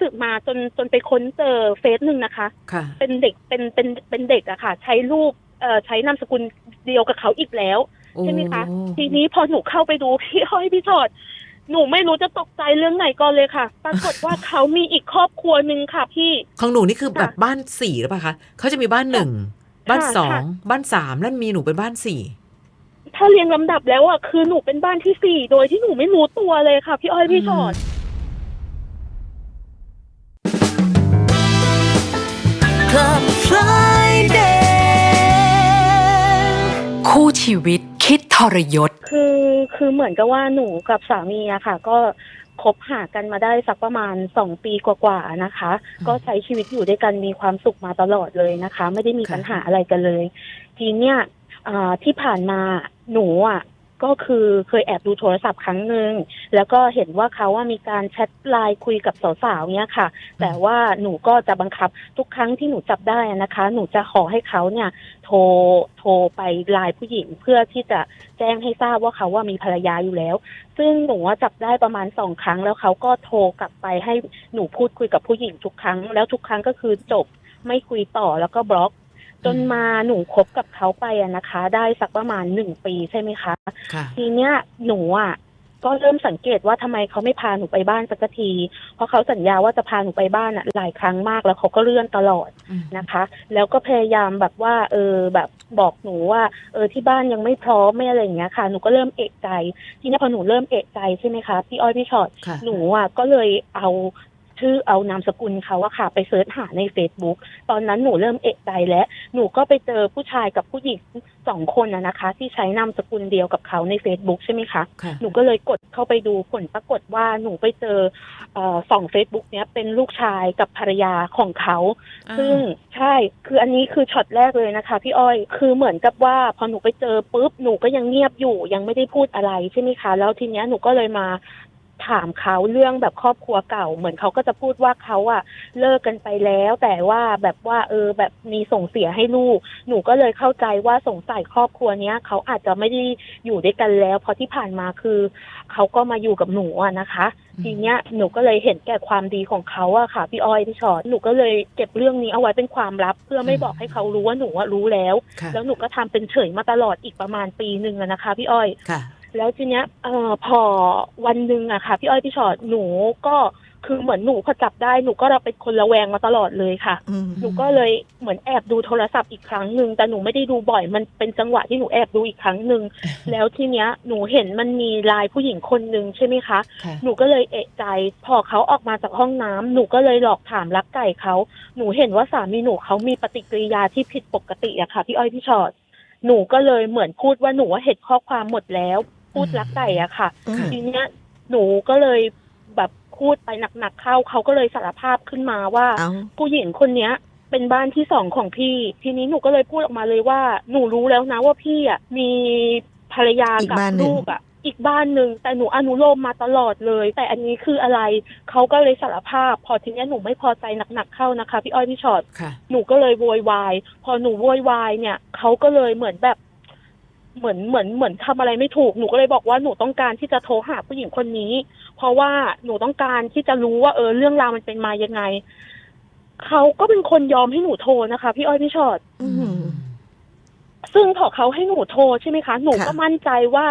สืบมาจนจนไปค้นเจอเฟซหนึ่งนะคะ ค่ะ เป็นเด็กเป็นเป็นเป็นเด็กอะค่ะ ใช้รูปเอ่อใช้นามสกุลเดียวกับเขาอีกแล้ว ใช่ไหมคะโอ้ทีนี้พอหนูเข้าไปดูพี่อ้อยพี่ชอดหนูไม่รู้จะตกใจเรื่องไหนก่อนเลยค่ะ ปรากฏว่าเขามีอีกครอบครัวหนึ่งค่ะพี่ ของหนูนี่คือแบบค่ะบ้านสี่หรือเปล่าคะเขาจะมีบ้านหนึ่งบ้านค่ะสองค่ะบ้านสามแล้วมีหนูเป็นบ้านสี่ถ้าเรียงลำดับแล้วอะคือหนูเป็นบ้านที่สี่โดยที่หนูไม่รู้ตัวเลยค่ะ พี่อ้อยพี่ชอด Club Friday คู่ชีวิตคิดทรยศ คือคือเหมือนกับว่าหนูกับสามีอะค่ะ ก็คบหากันมาได้สักประมาณสองปีกว่าๆนะคะอืมก็ใช้ชีวิตอยู่ด้วยกันมีความสุขมาตลอดเลยนะคะ ไม่ได้มีค่ะปัญหาอะไรกันเลย ทีเนี้ยอ่าที่ผ่านมาหนูอะ ก็คือเคยแอบดูโทรศัพท์ครั้งหนึ่งแล้วก็เห็นว่าเขาว่ามีการแชทไลน์คุยกับสาวๆเนี้ยค่ะ แต่ว่าหนูก็จะบังคับทุกครั้งที่หนูจับได้นะคะ หนูจะขอให้เขาเนี่ย โทรโทรไปไลน์ผู้หญิงเพื่อที่จะแจ้งให้ทราบว่าเขาว่ามีภรรยาอยู่แล้ว ซึ่งหนูว่าจับได้ประมาณสองครั้ง แล้วเขาก็โทรกลับไปให้หนูพูดคุยกับผู้หญิงทุกครั้ง แล้วทุกครั้งก็คือจบไม่คุยต่อแล้วก็บล็อก จนมาหนูคบกับเขาไปอะนะคะ ได้สักประมาณหนึ่งปีใช่ไหมคะ ค่ะ ทีเนี้ยหนูอะ ก็เริ่มสังเกตว่าทำไมเขาไม่พาหนูไปบ้านสักที เพราะเขาสัญญาว่าจะพาหนูไปบ้านอะหลายครั้งมากแล้วเขาก็เลื่อนตลอดอืมนะคะ แล้วก็พยายามแบบว่า เออแบบบอกหนูว่า เออที่บ้านยังไม่พร้อมไม่อะไรอย่างเงี้ยค่ะ หนูก็เริ่มเอกใจ ทีนี้พอหนูเริ่มเอกใจใช่ไหมคะพี่อ้อยพี่ชอตค่ะ หนูอะก็เลยเอา ชื่อเอานามสกุลเขาอะค่ะ ไปเสิร์ชหาใน Facebook ตอนนั้นหนูเริ่มเอกใจแล้ว หนูก็ไปเจอผู้ชายกับผู้หญิงสองคนอะนะคะ ที่ใช้นามสกุลเดียวกับเขาใน Facebook ใช่ไหมคะค่ะหนูก็เลยกดเข้าไปดูผลปรากฏว่าหนูไปเจอเอ่อสองเฟซบุ๊กเนี้ยเป็นลูกชายกับภรรยาของเขา ซึ่งใช่คืออันนี้คือช็อตแรกเลยนะคะ พี่อ้อยคือเหมือนกับว่าพอหนูไปเจอปุ๊บหนูก็ยังเงียบอยู่ยังไม่ได้พูดอะไรใช่ไหมคะ แล้วทีเนี้ยหนูก็เลยมา ถามเขาเรื่องแบบครอบครัวเก่า เหมือนเขาก็จะพูดว่าเขาอะเลิกกันไปแล้ว แต่ว่าแบบว่าเออแบบมีส่งเสียให้ลูก หนูก็เลยเข้าใจว่าสงสัยครอบครัวเนี้ยเขาอาจจะไม่ได้อยู่ด้วยกันแล้ว เพราะที่ผ่านมาคือเขาก็มาอยู่กับหนูอะนะคะอืมทีเนี้ยหนูก็เลยเห็นแก่ความดีของเขาอะค่ะพี่อ้อยพี่ชอตหนูก็เลยเก็บเรื่องนี้เอาไว้เป็นความลับ เพื่อไม่บอกให้เขารู้ว่าหนูอะรู้แล้วค่ะแล้วหนูก็ทำเป็นเฉยมาตลอดอีกประมาณปีหนึ่งอะนะคะ พี่อ้อยค่ะ แล้วทีเนี้ยเอ่อพอวันหนึ่งอะค่ะ พี่อ้อยพี่ชอตหนูก็คือเหมือนหนูพอจับได้หนูก็เราเป็นคนระแวงมาตลอดเลยค่ะ อืมหนูก็เลยเหมือนแอบดูโทรศัพท์อีกครั้งหนึ่งแต่หนูไม่ได้ดูบ่อย มันเป็นจังหวะที่หนูแอบดูอีกครั้งหนึ่งแล้วทีเนี้ยหนูเห็นมันมีไลายผู้หญิงคนหนึ่งใช่ไหมคะ ค่ะ หนูก็เลยเอะใจ พอเขาออกมาจากห้องน้ำหนูก็เลยหลอกถามรักไก่เขาหนูเห็นว่าสามีหนูเขามีปฏิกิริยาที่ผิดปกติอะค่ะพี่อ้อยพี่ชอตหนูก็เลยเหมือนพูดว่าหนูว่าเห็นข้อความหมดแล้ว พูดรักไก่อะค่ะอืมทีเนี้ยหนูก็เลยแบบพูดไปหนักๆเข้าเขาก็เลยสารภาพขึ้นมาว่า เอาผู้หญิงคนเนี้ย เป็นบ้านที่สองของพี่ ทีนี้หนูก็เลยพูดออกมาเลยว่า หนูรู้แล้วนะว่าพี่อะมีภรรยาอีกกับบ้านหนึ่ง ลูกอะ อีกบ้านหนึ่งแต่หนูอนุโลมมาตลอดเลย แต่อันนี้คืออะไรเขาก็เลยสารภาพ พอทีเนี้ยหนูไม่พอใจหนักๆเข้านะคะ พี่อ้อยพี่ชอตค่ะ หนูก็เลยโวยวาย พอหนูโวยวายเนี่ยเขาก็เลยเหมือนแบบ เหมือนเหมือนเหมือนทำอะไรไม่ถูกหนูก็เลยบอกว่าหนูต้องการที่จะโทรหาผู้หญิงคนนี้ เพราะว่าหนูต้องการที่จะรู้ว่าเออเรื่องราวมันเป็นมายังไงเขาก็เป็นคนยอมให้หนูโทรนะคะ พี่อ้อยพี่ชอตอืมซึ่งพอเขาให้หนูโทรใช่ไหมคะหนูค่ะก็มั่นใจว่า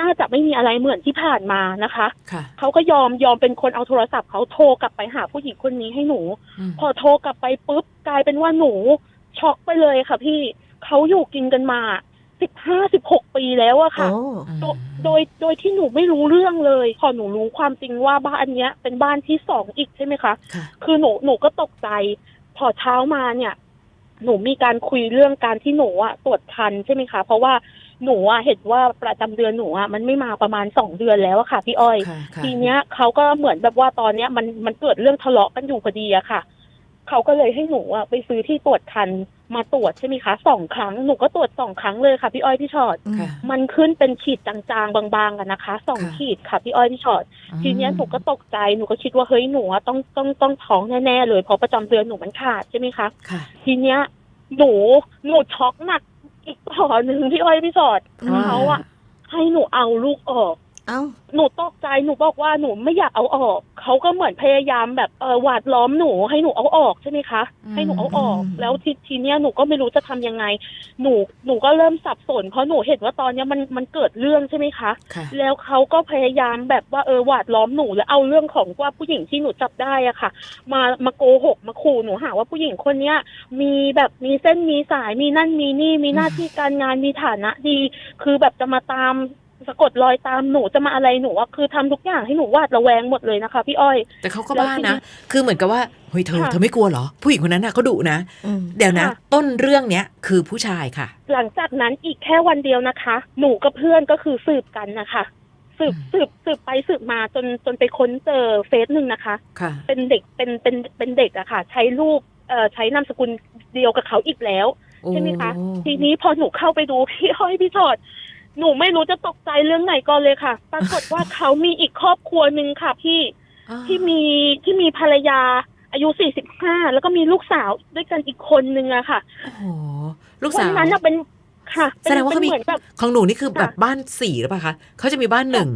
น่าจะไม่มีอะไรเหมือนที่ผ่านมานะคะค่ะเขาก็ยอมยอมเป็นคนเอาโทรศัพท์เขาโทรกลับไปหาผู้หญิงคนนี้ให้หนูอืมพอโทรกลับไปปุ๊บกลายเป็นว่าหนูช็อกไปเลยค่ะ พี่เขาอยู่กินกันมา สิบห้าสิบหกปีแล้วอะค่ะโอ้โดโดยโดยที่หนูไม่รู้เรื่องเลย พอหนูรู้ความจริงว่าบ้านเนี้ย เป็นบ้านที่สองอีกใช่ไหมคะค่ะ คือหนูหนูก็ตกใจ พอเช้ามาเนี่ย หนูมีการคุยเรื่องการที่หนูอะตรวจคันใช่ไหมคะ เพราะว่าหนูอะเห็นว่าประจำเดือนหนูอะมันไม่มาประมาณสองเดือนแล้วอะค่ะพี่อ้อย ค่ะค่ะ ทีเนี้ยเขาก็เหมือนแบบว่าตอนเนี้ยมันมันเกิดเรื่องทะเลาะกันอยู่พอดีอะค่ะ เขาก็เลยให้หนูอะไปซื้อที่ตรวจคัน มาตรวจใช่ไหมคะสองครั้งหนูก็ตรวจสองครั้งเลยค่ะพี่อ้อยพี่ชอตค่ะมันขึ้นเป็นขีดจางๆ บางๆกันนะคะสองค่ะขีดค่ะพี่อ้อยพี่ชอตทีเนี้ยหนูก็ตกใจหนูก็คิดว่าเฮ้ยหนูอะต้องต้องต้องท้องแน่ๆเลยเพราะประจำเดือนหนูมันขาดใช่ไหมคะ ค่ะทีเนี้ยหนูหนูช็อกหนักอีกต่อหนึ่งพี่อ้อยพี่ชอตอืมเขาอะให้หนูเอาลูกออก เอ้า หนูตกใจหนูบอกว่าหนูไม่อยากเอาออกเขาก็เหมือนพยายามแบบเออหวาดล้อมหนูให้หนูเอาออกใช่ไหมคะ อืม ให้หนูเอาออกอืมแล้วทีทีเนี้ยหนูก็ไม่รู้จะทำยังไง หนูหนูก็เริ่มสับสน เพราะหนูเห็นว่าตอนเนี้ยมันมันเกิดเรื่องใช่ไหมคะ ค่ะ แล้วเขาก็พยายามแบบว่าเออหวาดล้อมหนูแล้วเอาเรื่องของว่าผู้หญิงที่หนูจับได้อะค่ะ มามาโกหกมาขู่หนูหาว่าผู้หญิงคนเนี้ยมีแบบมีเส้นมีสายมีนั่นมีนี่มีหน้าที่การงานมีฐานะดี คือแบบจะมาตาม สะกดรอยตามหนูจะมาอะไรหนูอะคือทำทุกอย่างให้หนูหวาดระแวงหมดเลยนะคะ พี่อ้อย แต่เขาก็แล้วบ้าทีนี้นะ คือเหมือนกับว่าเฮ้ยเธอค่ะเธอไม่กลัวเหรอ ผู้หญิงคนนั้นน่ะเขาดุนะอืมเดี๋ยวนะค่ะต้นเรื่องเนี้ยคือผู้ชายค่ะ หลังจากนั้นอีกแค่วันเดียวนะคะ หนูกับเพื่อนก็คือสืบกันนะคะสืบอืมสืบสืบไปสืบมาจนจนไปค้นเจอเฟซหนึ่งนะคะค่ะเป็นเด็กเป็นเป็นเป็นเด็กอะค่ะ ใช้รูปเอ่อใช้นามสกุลเดียวกับเขาอีกแล้วใช่ไหมคะโอ้ทีนี้พอหนูเข้าไปดูพี่อ้อยพี่ชอด หนูไม่รู้จะตกใจเรื่องไหนก่อนเลยค่ะ ปรากฏว่าเขามีอีกครอบครัวหนึ่งค่ะพี่อ่าที่มีที่มีภรรยาอายุสี่สิบห้าแล้วก็มีลูกสาวด้วยกันอีกคนนึงอะค่ะโอ้โหลูกวัสานวนั้นอะเป็นค่ะแสดงว่าเป็นเขามีเหมือนแบบของหนูนี่คือค่ะแบบบ้านสี่หรือเปล่าคะเขาจะมีบ้านหนึ่ง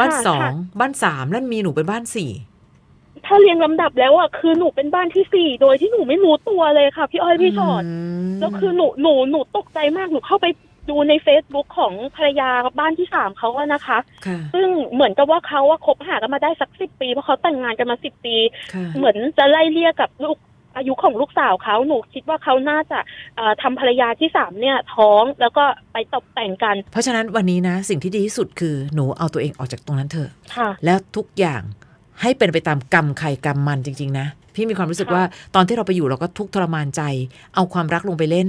บ้านค่ะสองค่ะบ้านสามแล้วมีหนูเป็นบ้านสี่ถ้าเรียงลำดับแล้วอะคือหนูเป็นบ้านที่สี่โดยที่หนูไม่รู้ตัวเลยค่ะ พี่อ้อยพี่ชอดมแล้วคือหนูหนูหนูตกใจมากหนูเข้าไป ดูใน Facebook ของภรรยาบ้านที่สามเขาอะนะคะ ค่ะซึ่งเหมือนกับว่าเขาว่าคบหากันมาได้สักสิบปีเพราะเขาแต่งงานกันมาสิบปี ค่ะเหมือนจะไล่เลี่ยกับลูกอายุของลูกสาวเขาหนูคิดว่าเขาน่าจะเอ่อทำภรรยาที่สามเนี่ยท้องแล้วก็ไปตกแต่งกันเพราะฉะนั้นวันนี้นะ สิ่งที่ดีที่สุดคือหนูเอาตัวเองออกจากตรงนั้นเถอะ ค่ะ แล้วทุกอย่างให้เป็นไปตามกรรมใครกรรมมันจริง ๆ นะ พี่มีความรู้สึกค่ะ ว่าตอนที่เราไปอยู่เราก็ทุกข์ทรมานใจ เอาความรักลงไปเล่น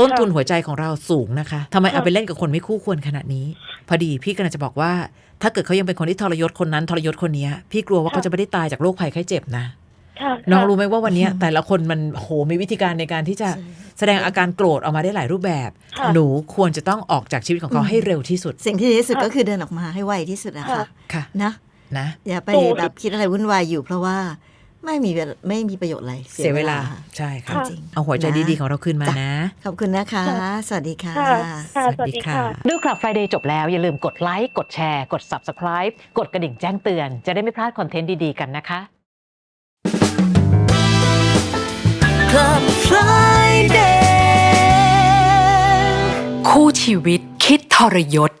ต้นค่ะทุนหัวใจของเราสูงนะคะทำไมค่ะเอาไปเล่นกับคนไม่คู่ควรขนาดนี้ พอดีพี่กำลังจะบอกว่า ถ้าเกิดเขายังเป็นคนที่ทรยศคนนั้นทรยศคนนี้พี่กลัวว่าเขาจะไม่ได้ตายจากโรคภัยไข้เจ็บนะค่ะน้องค่ะรู้ไหมว่าวันเนี้ยแต่ละคนมันโหมีวิธีการในการที่จะใช่แสดงอาการโกรธออกมาได้หลายรูปแบบค่ะหนูควรจะต้องออกจากชีวิตของเขาอืมให้เร็วที่สุด สิ่งที่ดีที่สุดค่ะก็คือเดินออกมาให้ไวที่สุดนะคะค่ะค่ะนะนะอย่าไปโอ้แบบคิดอะไรวุ่นวายอยู่เพราะว่า ไม่มีเวลาไม่มีประโยชน์อะไรเสียเวลาใช่ค่ะค่ะจริงเอาหัวใจนะดีๆของเราคืนมาจ้ะนะ ขอบคุณนะคะ สวัสดีค่ะค่ะค่ะสสวัวัสสดีดีค่ะค่ะ ดูคลับ Friday จบแล้ว อย่าลืมกดไลค์กดแชร์ กด Subscribe กดกระดิ่งแจ้งเตือน จะได้ไม่พลาดคอนเทนต์ดีๆกันนะคะ Club Friday คู่ชีวิตคิดทรยศ